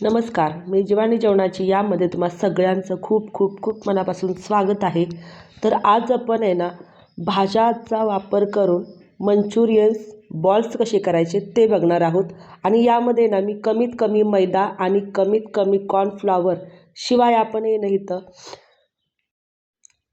नमस्कार मी जीवानी जेवणाची यामध्ये तुम्हा सगळ्यांचं खूप खूप खूप मनापासून स्वागत आहे. तर आज आपण आहे ना भाज्याचा वापर करून मंचुरियन्स बॉल्स कसे करायचे ते बघणार आहोत. आणि यामध्ये ना मी कमीत कमी मैदा आणि कमीत कमी कॉर्नफ्लॉवर शिवाय आपण हे नाही तर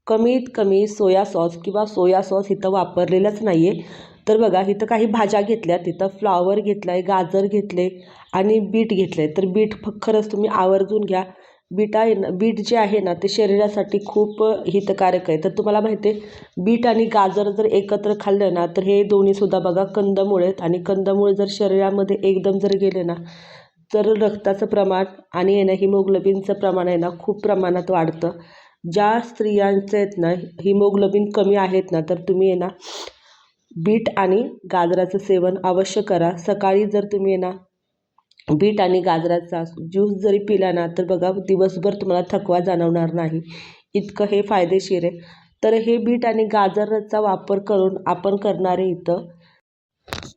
कमीत कमी सोया सॉस किंवा सोया सॉस इथं वापरलेलंच नाही आहे तर बघा इथं काही भाज्या घेतल्या तिथं फ्लॉवर घेतला आहे गाजर घेतले आणि बीट घेतलं आहे तर बीट फ खरंच तुम्ही आवर्जून घ्या. बीट आहे ना बीट जे आहे ना ते शरीरासाठी खूप हितकारक आहे. तर तुम्हाला माहिती आहे बीट आणि गाजर जर एकत्र खाल्लं ना तर हे दोन्हीसुद्धा बघा कंदमुळ आहेत आणि कंदमुळे जर शरीरामध्ये एकदम जर गेले ना तर रक्ताचं प्रमाण आणि आहे ना हिमोग्लोबिनचं प्रमाण आहे ना खूप प्रमाणात वाढतं. ज्या स्त्रियांचे आहेत ना हिमोग्लोबिन कमी आहेत ना तर तुम्ही आहे ना बीट आणि गाजराचं सेवन अवश्य करा. सकाळी जर तुम्ही आहे ना बीट आणि गाजराचा ज्यूस जरी पिला ना तर बघा दिवसभर तुम्हाला थकवा जाणवणार नाही. इतकं हे फायदेशीर आहे. तर हे बीट आणि गाजराचा वापर करून आपण करणारे इथं.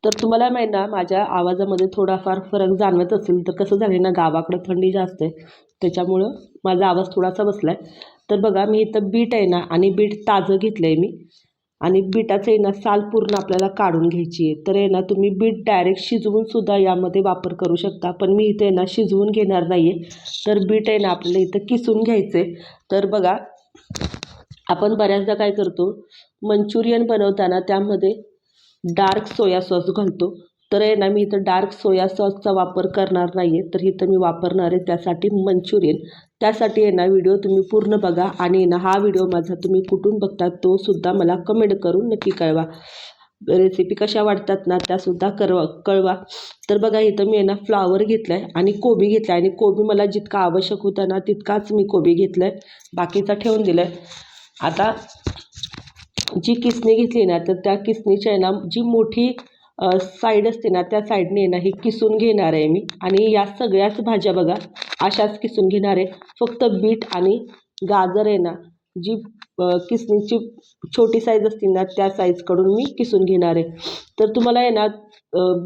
तर तुम्हाला माहीत ना माझ्या आवाजामध्ये थोडाफार फरक जाणवत असेल तर कसं झालं ना गावाकडं थंडी जास्त आहे. त्याच्यामुळं माझा आवाज थोडासा बसला आहे तर बघा मी इथं बीट आहे ना आणि बीट ताजं घेतलं आहे मी. आणि बीटाचं आहे ना साल पूर्ण आपल्याला काढून घ्यायची आहे. तर आहे ना तुम्ही बीट डायरेक्ट शिजवून सुद्धा यामध्ये वापर करू शकता. पण मी इथे ना शिजवून घेणार नाही आहे तर बीट आहे ना आपल्याला इथं किसून घ्यायचं आहे तर बघा आपण बऱ्याचदा काय करतो मंचुरियन बनवताना त्यामध्ये डार्क सोया सॉस घालतो. तर आहे ना मी इथं डार्क सोया सॉसचा वापर करणार नाही आहे तर इथं मी वापरणार आहे त्यासाठी मंचुरियन. त्यासाठी आहे ना व्हिडिओ तुम्ही पूर्ण बघा आणि ना हा व्हिडिओ माझा तुम्ही कुठून बघता तो सुद्धा मला कमेंट करून नक्की कळवा. रेसिपी कशा वाटतात ना त्यासुद्धा करवा कळवा. तर बघा इथं मी आहे ना फ्लावर घेतला आहे आणि कोबी घेतला आहे आणि कोबी मला जितका आवश्यक होता ना तितकाच मी कोबी घेतला आहे बाकीचा ठेवून दिला आहे आता जी किसणी घेतली ना तर त्या किसणीच्या आहे ना जी मोठी साईड असते ना त्या साईडने ना ही किसून घेणार आहे मी. आणि या सगळ्याच भाज्या बघा अशाच किसून घेणार आहे. फक्त बीट आणि गाजर आहे ना जी किसणीची छोटी साईज असते ना त्या साईजकडून मी किसून घेणार आहे. तर तुम्हाला आहे ना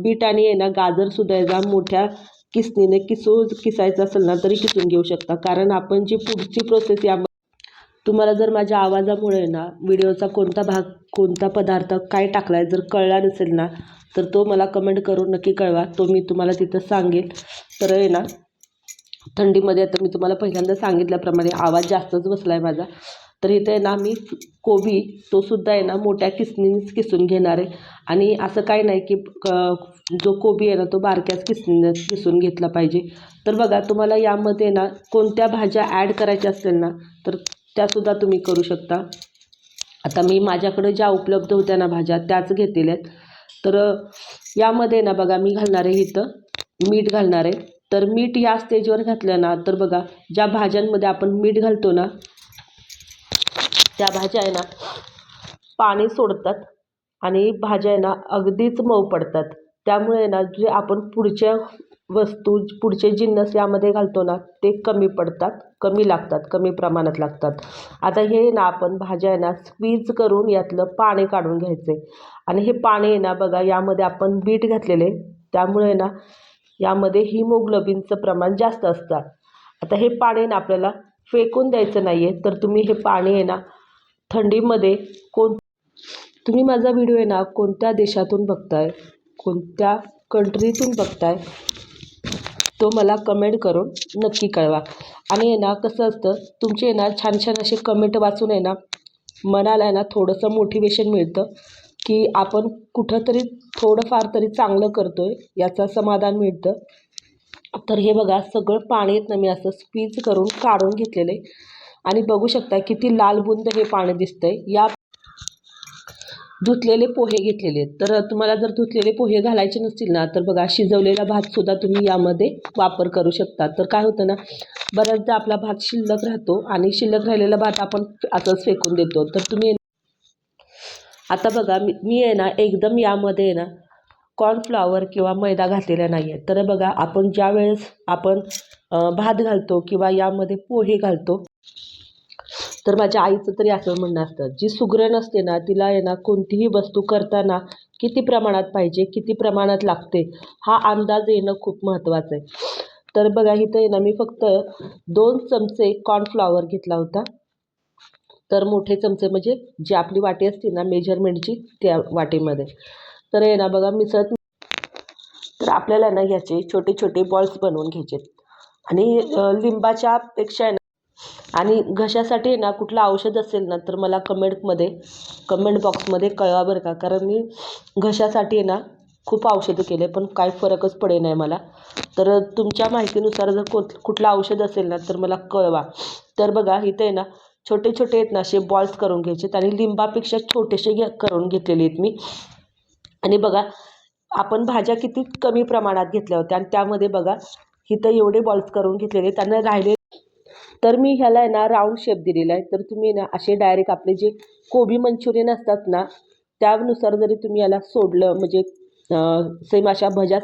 बीट आणि आहे ना गाजरसुद्धा आहे ना मोठ्या किसणीने किसू किसायचं असेल ना तरी किसून घेऊ शकता. कारण आपण जी पुढची प्रोसेस या तुम्हाला जर माझ्या आवाजामुळे ना व्हिडिओचा कोणता भाग कोणता पदार्थ काय टाकला आहे जर कळला नसेल ना तर तो मला कमेंट करून नक्की कळवा. तो मी तुम्हाला तिथं सांगेल. तर आहे ना थंडीमध्ये आता मी तुम्हाला पहिल्यांदा सांगितल्याप्रमाणे आवाज जास्तच बसला आहे माझा. तर इथे ना मी कोबी तो सुद्धा आहे ना मोठ्या किसणीनेच किसून घेणार आहे. आणि असं काही नाही की जो कोबी आहे ना तो बारक्याच किसणीने किसून घेतला पाहिजे. तर बघा तुम्हाला यामध्ये ना कोणत्या भाज्या ॲड करायच्या असतील ना तर त्यासुद्धा तुम्ही करू शकता. आता मी माझ्याकडे ज्या उपलब्ध होत्या ना भाज्या त्याच घेतलेल्या आहेत. तर यामध्ये ना बघा मी घालणार आहे इथं मीठ घालणार आहे. तर मीठ या स्टेजवर घातलं ना तर बघा ज्या भाज्यांमध्ये आपण मीठ घालतो ना त्या भाज्या आहे ना पाणी सोडतात आणि भाज्या आहे ना अगदीच मऊ पडतात. त्यामुळे ना जे आपण पुढच्या वस्तू पुढचे जिन्नस यामध्ये घालतो ना ते कमी पडतात कमी लागतात कमी प्रमाणात लागतात. आता हे ना आपण भाज्या आहे ना स्क्वीज करून यातलं पाणी काढून घ्यायचे. आणि हे पाणी आहे ना बघा यामध्ये आपण बीट घातलेले त्यामुळे ना यामध्ये हिमोग्लोबिनचं प्रमाण जास्त असतं. आता हे पाणी ना आपल्याला फेकून द्यायचं नाही आहे तर तुम्ही हे पाणी आहे ना थंडीमध्ये कोण तुम्ही माझा व्हिडिओ आहे ना कोणत्या देशातून बघताय कोणत्या कंट्रीतून बघताय तो मला कमेंट करून नक्की कळवा. आणि आहे ना कसं असतं तुमचे आहे ना छान छान असे कमेंट वाचून आहे ना मनाला आहे ना थोडंसं मोटिवेशन मिळतं की आपण कुठंतरी थोडंफार तरी चांगलं करतो आहे याचं समाधान मिळतं. तर हे बघा सगळं पाणी ना मी असं स्पीज करून काढून घेतलेलं आहे. आणि बघू शकता किती लाल बुंद हे पाणी दिसतं आहे या धुतलेले पोहे घेतलेले आहेत. तर तुम्हाला जर धुतलेले पोहे घालायचे नसतील ना तर बघा शिजवलेला भातसुद्धा तुम्ही यामध्ये वापर करू शकता. तर काय होतं ना बऱ्याचदा आपला भात शिल्लक राहतो आणि शिल्लक राहिलेला भात आपण असंच फेकून देतो. तर तुम्ही आता बघा मी मी आहे ना एकदम यामध्ये आहे ना कॉर्नफ्लॉवर किंवा मैदा घातलेला नाही आहे. तर बघा आपण ज्या वेळेस आपण भात घालतो किंवा यामध्ये पोहे घालतो तर माझ्या आईचं तरी असं म्हणणं असतं जी सुगरण असते ना तिला आहे ना कोणतीही वस्तू करताना किती प्रमाणात पाहिजे किती प्रमाणात लागते हा अंदाज येणं खूप महत्त्वाचं आहे. तर बघा इथं आहे ना मी फक्त दोन चमचे कॉर्नफ्लॉवर घेतला होता. तर मोठे चमचे म्हणजे जी आपली वाटी असते ना मेजरमेंटची त्या वाटीमध्ये. तर आहे ना बघा मिसळत तर आपल्याला ना ह्याचे छोटे छोटे बॉल्स बनवून घ्यायचे आणि लिंबाच्या पेक्षा आहे ना आणि घशासाठी आहे ना कुठलं औषध असेल ना तर मला कमेंटमध्ये कमेंट बॉक्समध्ये कळवा बरं का. कारण मी घशासाठी आहे ना खूप औषधं केले पण काय फरकच पडे नाही मला. तर तुमच्या माहितीनुसार जर को कुठलं औषध असेल ना तर मला कळवा. तर बघा इथे आहे ना छोटे छोटे आहेत ना असे बॉल्स करून घ्यायचे आणि लिंबापेक्षा छोटेसे घे करून घेतलेले आहेत मी. आणि बघा आपण भाज्या किती कमी प्रमाणात घेतल्या होत्या आणि त्यामध्ये बघा इथं एवढे बॉल्स करून घेतलेले त्यांना राहिले तर मी ह्याला आहे ना राऊंड शेप दिलेला आहे. तर तुम्ही ना असे डायरेक्ट आपले जे कोबी मंचुरियन असतात ना त्यानुसार जरी तुम्ही याला सोडलं म्हणजे सेम अशा भज्या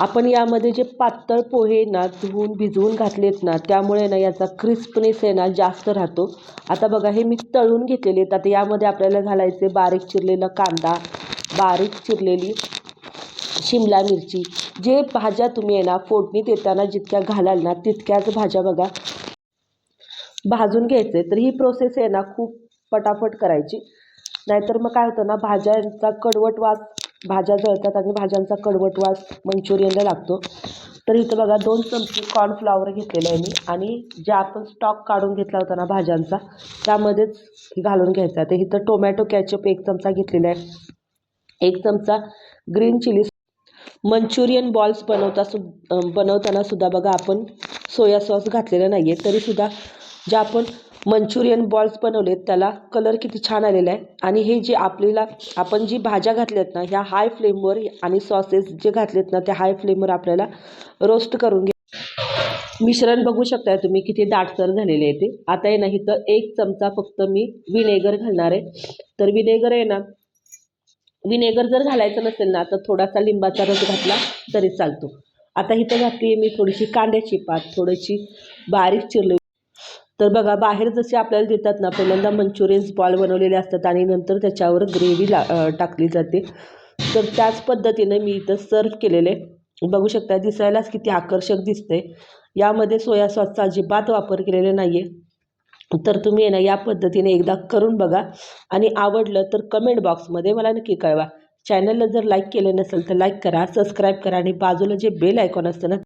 आपण यामध्ये जे पातळ पोहे ना धुवून भिजवून घातलेत ना त्यामुळे ना याचा क्रिस्पनेस आहे ना जास्त राहतो. आता बघा हे मी तळून घेतलेले आहेत. आता यामध्ये आपल्याला घालायचे बारीक चिरलेला कांदा बारीक चिरलेली शिमला मिरची. जे भाज्या तुम्ही आहे ना फोडणी देताना जितक्या घालाल ना तितक्याच भाज्या बघा. भाजून घ्यायचे तर ही प्रोसेस आहे ना खूप पटापट करायची. नाहीतर मग काय होतं ना भाज्यांचा कडवट वास भाज्या जळतात आणि भाज्यांचा कडवट वास मंचुरियनला लागतो. तर इथं बघा दोन चमचे कॉर्नफ्लॉवर घेतलेलं आहे मी आणि जे आपण स्टॉक काढून घेतला होता ना भाज्यांचा त्यामध्येच घालून घ्यायचा. तर इथं टोमॅटो कॅचअप एक चमचा घेतलेला आहे. एक चमचा ग्रीन चिली मंचुरियन बॉल्स बनवता सु बनवताना सुद्धा बघा आपण सोया सॉस घातलेला नाही आहे तरीसुद्धा ज्या आपण मंचुरियन बॉल्स बनवले त्याला कलर किती छान आलेला आहे. आणि हे जे आपल्याला आपण जी भाज्या घातल्यात ना ह्या हाय फ्लेमवर आणि सॉसेस जे घातलेत ना त्या हाय फ्लेमवर आपल्याला रोस्ट करून घे मिश्रण बघू शकताय तुम्ही किती दाटसर झालेले आहे ते. आता आहे ना इथं एक चमचा फक्त मी विनेगर घालणार आहे. तर विनेगर आहे ना विनेगर जर घालायचं नसेल ना तर थोडासा लिंबाचा रस घातला तरी चालतो. आता इथं घातली मी थोडीशी कांद्याची पात थोडीशी बारीक चिरली तर बघा बाहेर जसे आपल्याला देतात ना पहिल्यांदा मंचुरियन्स बॉल बनवलेले असतात आणि नंतर त्याच्यावर ग्रेव्ही ला टाकली जाते. तर त्याच पद्धतीने मी इथं सर्व केलेले. बघू शकता दिसायलाच किती आकर्षक दिसते यामध्ये सोया सॉसचा अजिबात वापर केलेला नाही आहे तर तुम्ही आहे ना या पद्धतीने एकदा करून बघा. आणि आवडलं तर कमेंट बॉक्समध्ये मला नक्की कळवा. चॅनलला जर लाईक केलं नसेल तर लाईक करा सबस्क्राईब करा आणि बाजूला जे बेल आयकॉन असतं ना